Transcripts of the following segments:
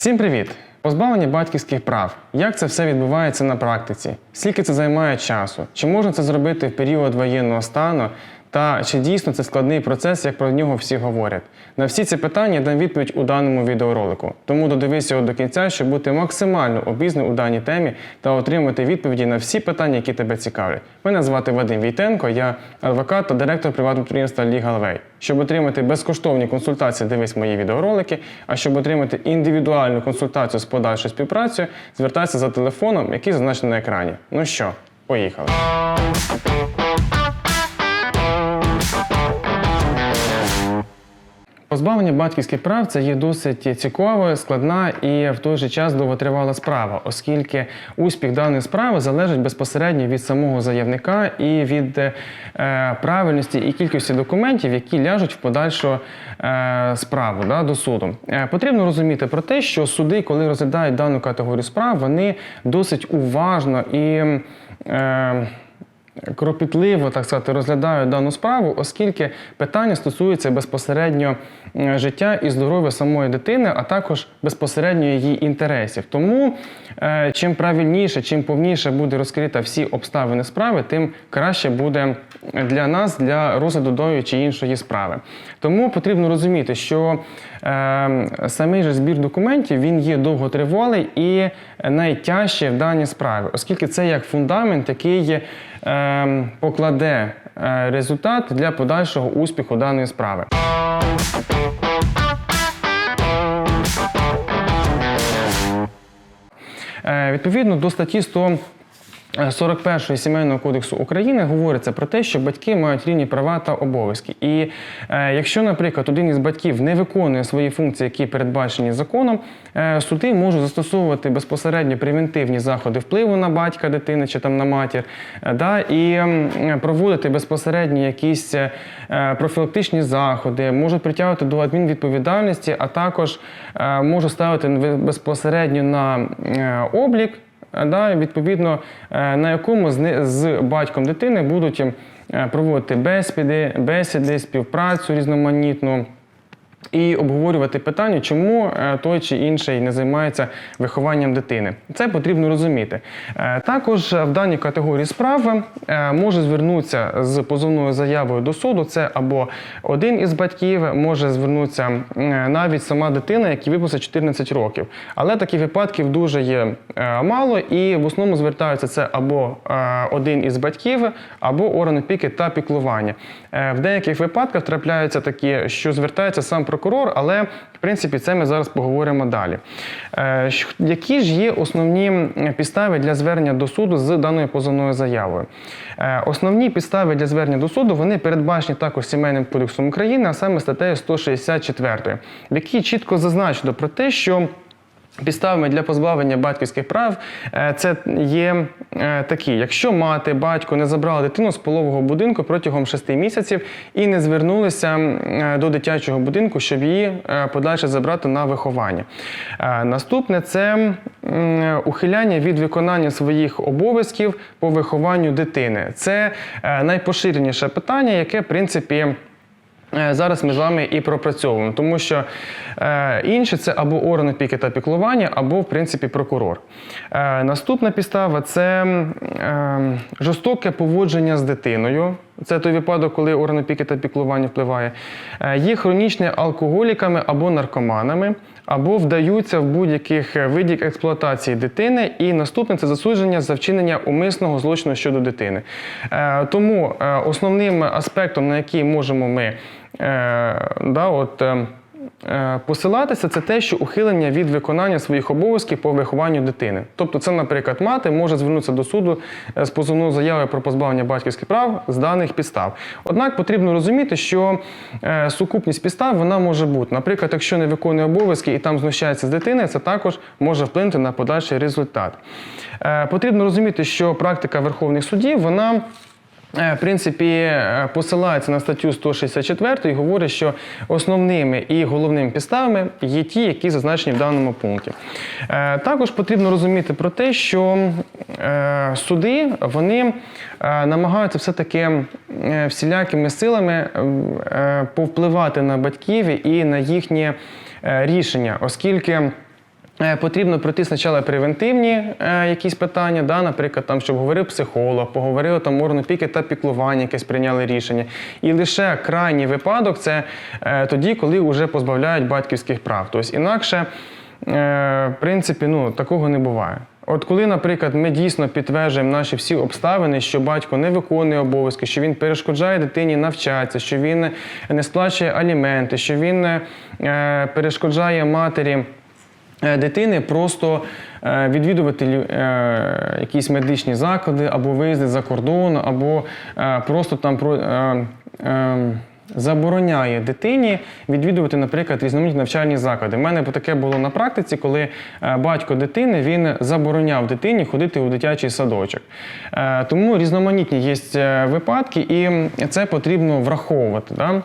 Всім привіт! Позбавлення батьківських прав. Як це все відбувається на практиці? Скільки це займає часу? Чи можна це зробити в період воєнного стану? Та чи дійсно це складний процес, як про нього всі говорять? На всі ці питання я дам відповідь у даному відеоролику. Тому додивись його до кінця, щоб бути максимально обізнаним у даній темі та отримати відповіді на всі питання, які тебе цікавлять. Мене звати Вадим Війтенко, я адвокат та директор приватного підприємства LegalWay. Щоб отримати безкоштовні консультації, дивись мої відеоролики. А щоб отримати індивідуальну консультацію з подальшою співпрацею, звертайся за телефоном, який зазначений на екрані. Ну що, поїхали. Позбавлення батьківських прав це є досить цікава, складна і в той же час довготривала справа, оскільки успіх даної справи залежить безпосередньо від самого заявника і від е, правильності і кількості документів, які ляжуть в подальшу е, справу да, до суду. Е, потрібно розуміти про те, що суди, коли розглядають дану категорію справ, вони досить уважно і. Е, кропітливо, так сказати, розглядають дану справу, оскільки питання стосується безпосередньо е, життя і здоров'я самої дитини, а також безпосередньо її інтересів. Тому е, чим правильніше, чим повніше буде розкрита всі обставини справи, тим краще буде для нас для розгляду тої чи іншої справи. Тому потрібно розуміти, що е, самий же збір документів він є довготривалий і найтяжче в даній справі, оскільки це як фундамент, який є покладе е, результат для подальшого успіху даної справи. Е, Відповідно до статті 100 41 сімейного кодексу України говориться про те, що батьки мають рівні права та обов'язки. І е, якщо, наприклад, один із батьків не виконує свої функції, які передбачені законом, е, суди можуть застосовувати безпосередньо превентивні заходи впливу на батька дитини чи там на матір, е, да, і м, проводити безпосередньо якісь е, профілактичні заходи, можуть притягувати до адмінвідповідальності, а також е, можуть ставити безпосередньо на е, облік е, да, відповідно, е, на якому з, батьком дитини будуть е, проводити бесіди, бесіди, співпрацю різноманітну. І обговорювати питання, чому е, той чи інший не займається вихованням дитини. Це потрібно розуміти. Е, Також в даній категорії справ е, може звернутися з позовною заявою до суду. Це або один із батьків, може звернутися е, навіть сама дитина, якій випустить 14 років. Але таких випадків дуже є е, мало, і в основному звертаються це або е, один із батьків, або орган опіки та піклування. Е, В деяких випадках трапляються такі, що звертається сам прокурор, але в принципі це ми зараз поговоримо далі. Е, Які ж є основні підстави для звернення до суду з даною позовною заявою? Е, Основні підстави для звернення до суду вони передбачені також Сімейним кодексом України, а саме статтею 164, в якій чітко зазначено про те, що Підставами для позбавлення батьківських прав е, це є е, такі: якщо мати, батько не забрали дитину з полового будинку протягом 6 місяців і не звернулися е, до дитячого будинку, щоб її подальше забрати на виховання. Наступне це ухиляння від виконання своїх обов'язків по вихованню дитини. Це найпоширеніше питання, яке в принципі. Е, Зараз ми з вами і пропрацьовуємо, тому що е, інше це або орган опіки та піклування, або в принципі прокурор. Е, наступна підстава це е, жорстоке поводження з дитиною. Це той випадок, коли орган опіки та піклування впливає. Е, є хронічні алкоголіками або наркоманами, або вдаються в будь-яких е, видів експлуатації дитини. І наступне це засудження за вчинення умисного злочину щодо дитини. Е, тому основним аспектом, на який можемо ми да, от, е, е, посилатися, це те, що ухилення від виконання своїх обов'язків по вихованню дитини. Тобто, це, наприклад, мати може звернутися до суду е, з позовною заявою про позбавлення батьківських прав з даних підстав. Однак потрібно розуміти, що е, сукупність підстав вона може бути. Наприклад, якщо не виконує обов'язки і там знущається з дитини, це також може вплинути на подальший результат. Е, Потрібно розуміти, що практика верховних судів вона. Е, В принципі, е, посилається на статтю 164 і говорить, що основними і головними підставами є ті, які зазначені в даному пункті. Е, Також потрібно розуміти про те, що суди вони намагаються все-таки всілякими силами повпливати на батьків і на їхнє рішення, оскільки. Е, Потрібно пройти спочатку превентивні е, якісь питання, да, наприклад, там, щоб говорив психолог, поговорив там орган та піклування, якесь прийняли рішення. І лише крайній випадок це е, тоді, коли вже позбавляють батьківських прав. Тобто інакше, в принципі, ну, такого не буває. От коли, наприклад, ми дійсно підтверджуємо наші всі обставини, що батько не виконує обов'язки, що він перешкоджає дитині навчатися, що він не сплачує аліменти, що він перешкоджає матері дитини просто е, відвідувати е, якісь медичні заклади або виїзди за кордон, або е, просто там е, е, Забороняє дитині відвідувати, наприклад, різноманітні навчальні заклади. У мене таке було на практиці, коли е, батько дитини він забороняв дитині ходити у дитячий садочок. Е, Тому різноманітні є е, випадки, і це потрібно враховувати. Да?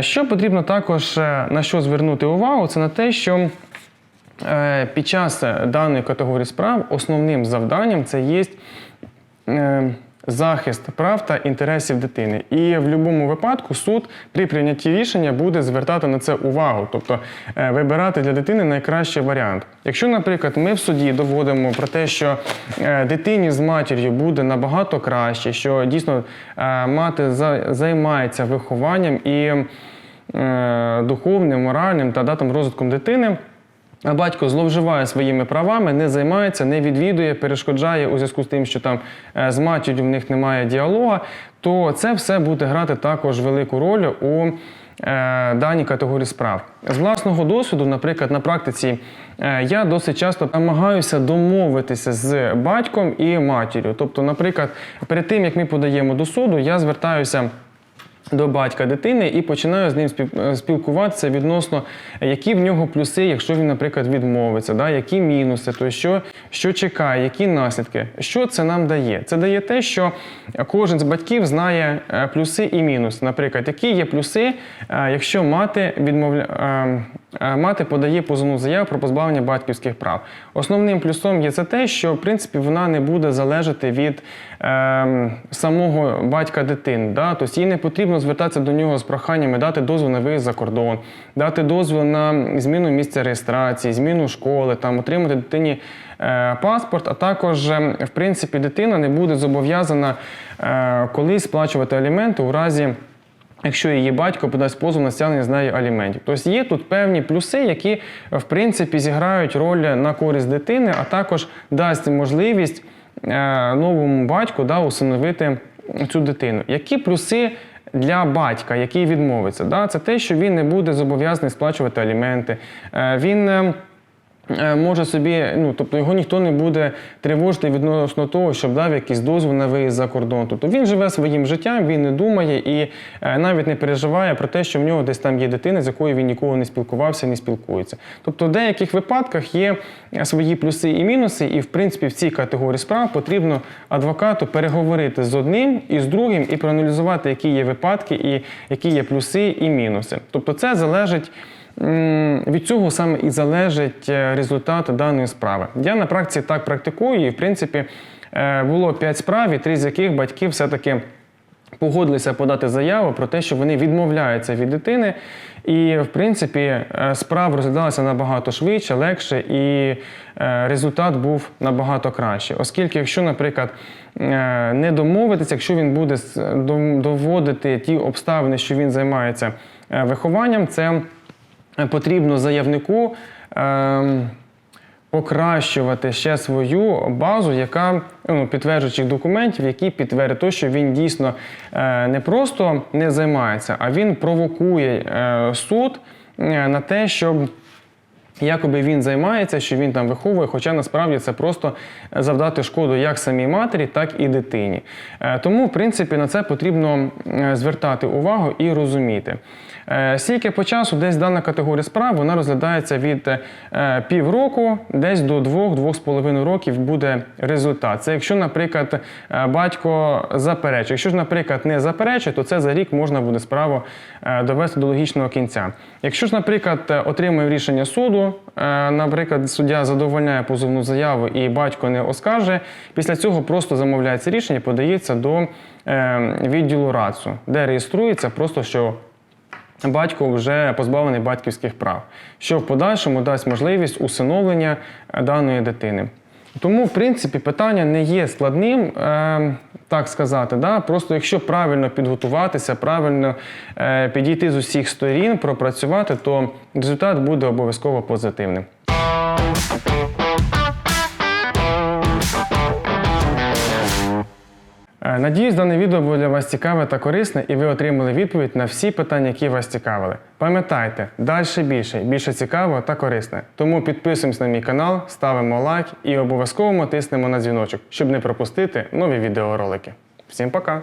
Що потрібно також е, на що звернути увагу, це на те, що е, під час е, даної категорії справ основним завданням це є е, захист прав та інтересів дитини. І в будь-якому випадку суд при прийнятті рішення буде звертати на це увагу, тобто е, вибирати для дитини найкращий варіант. Якщо, наприклад, ми в суді доводимо про те, що е, дитині з матір'ю буде набагато краще, що дійсно е, мати за- займається вихованням і духовним, моральним та да, там, розвитком дитини. А батько зловживає своїми правами, не займається, не відвідує, перешкоджає у зв'язку з тим, що там е, з матір'ю в них немає діалога, то це все буде грати також велику роль у е, даній категорії справ. З власного досвіду, наприклад, на практиці е, я досить часто намагаюся домовитися з батьком і матір'ю. Тобто, наприклад, перед тим як ми подаємо до суду, я звертаюся до батька дитини і починаю з ним е, спілкуватися відносно, які в нього плюси, якщо він, наприклад, відмовиться, да, які мінуси, то що, що чекає, які наслідки. Що це нам дає? Це дає те, що кожен з батьків знає е, плюси і мінуси. Наприклад, які є плюси, е, якщо мати відмовля... е, е, мати подає позовну заяву про позбавлення батьківських прав. Основним плюсом є це те, що в принципі вона не буде залежати від самого батька дитини. Да? Тобто їй не потрібно звертатися до нього з проханнями дати дозвіл на виїзд за кордон, дати дозвіл на зміну місця реєстрації, зміну школи, там отримати дитині е, паспорт, а також, е, в принципі, дитина не буде зобов'язана е, колись сплачувати аліменти у разі. Якщо її батько подасть позов на стягнення з неї аліментів. Тобто є тут певні плюси, які в принципі зіграють роль на користь дитини, а також дасть можливість новому батьку да, усиновити цю дитину. Які плюси для батька, який відмовиться? Да? Це те, що він не буде зобов'язаний сплачувати аліменти. Е, Він е, е, може собі, ну тобто його ніхто не буде тривожити відносно того, щоб дав якийсь дозвіл на виїзд за кордон. Тобто він живе своїм життям, він не думає і е, навіть не переживає про те, що в нього десь там є дитина, з якою він ніколи не спілкувався, не спілкується. Тобто, в деяких випадках є е, свої плюси і мінуси, і в принципі в цій категорії справ потрібно адвокату переговорити з одним і з другим і проаналізувати, які є випадки, і які є плюси і мінуси. Тобто, це залежить. Від цього саме і залежить е, результат даної справи. Я на практиці так практикую, і в принципі е, було 5 справ, і три з яких батьки все-таки погодилися подати заяву про те, що вони відмовляються від дитини. І, в принципі, е, справа розглядалася набагато швидше, легше, і результат був набагато краще. Оскільки, якщо, наприклад, не домовитися, якщо він буде доводити ті обставини, що він займається вихованням, це потрібно заявнику. ем, покращувати ще свою базу, яка ну, підтверджуючих документів, які підтвердять те, що він дійсно е, не просто не займається, а він провокує е, суд е, на те, щоб Якоби він займається, що він там виховує, хоча насправді це просто завдати шкоду як самій матері, так і дитині. Е, Тому, в принципі, на це потрібно е, звертати увагу і розуміти. Е, Скільки по часу десь дана категорія справ вона розглядається від півроку, десь до двох-двох з половиною років буде результат. Це якщо, наприклад, батько заперечує. Якщо ж, наприклад, не заперечує, то це за рік можна буде справу довести до логічного кінця. Якщо ж, наприклад, отримує рішення суду, е, наприклад, суддя задовольняє позовну заяву і батько не оскаржує, після цього просто замовляється рішення, подається до е, відділу РАЦУ, де реєструється просто, що батько вже позбавлений батьківських прав, що в подальшому дасть можливість усиновлення е, даної дитини. Тому, в принципі, питання не є складним, так сказати. Да? Просто якщо правильно підготуватися, правильно е, підійти з усіх сторін, пропрацювати, то результат буде обов'язково позитивним. Надіюсь, дане відео було для вас цікаве та корисне, і ви отримали відповідь на всі питання, які вас цікавили. Пам'ятайте, далі більше, більше цікаво та корисне. Тому підписуємось на мій канал, ставимо лайк і обов'язково тиснемо на дзвіночок, щоб не пропустити нові відеоролики. Всім пока!